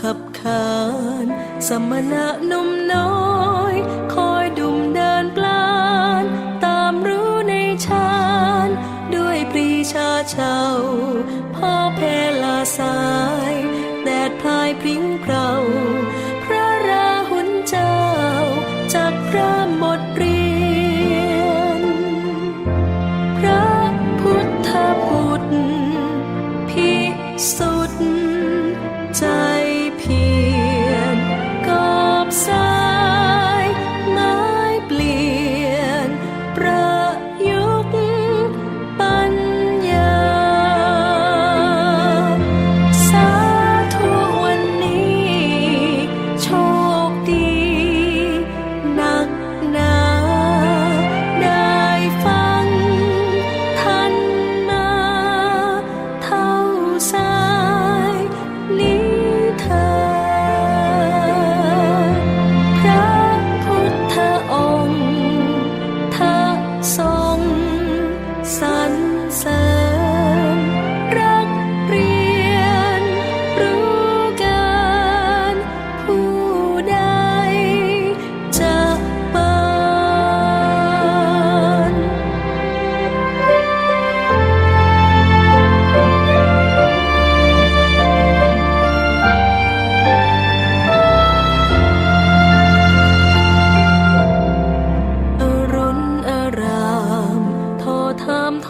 ขับขานสมณะนมน้อยขอ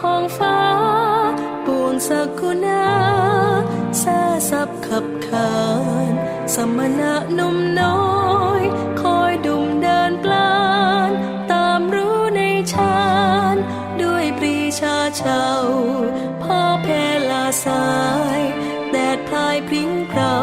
ของฟ้า ปูนสกุณาซาซับขับขานสมณะนุ่มน้อย คอยดุมเดินปลานตามรู้ในฌานด้วยปรีชาเจ้าพ่อแพลาสาย แดดพายพริ้งเรา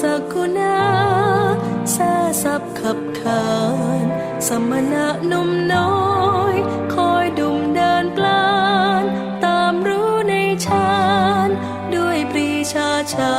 สักกุณาแซ่ซับขับขานสมณะนุ่มน้อย คอยดุมเดินปลานตามรู้ในฌานด้วยปรีชาเชา้า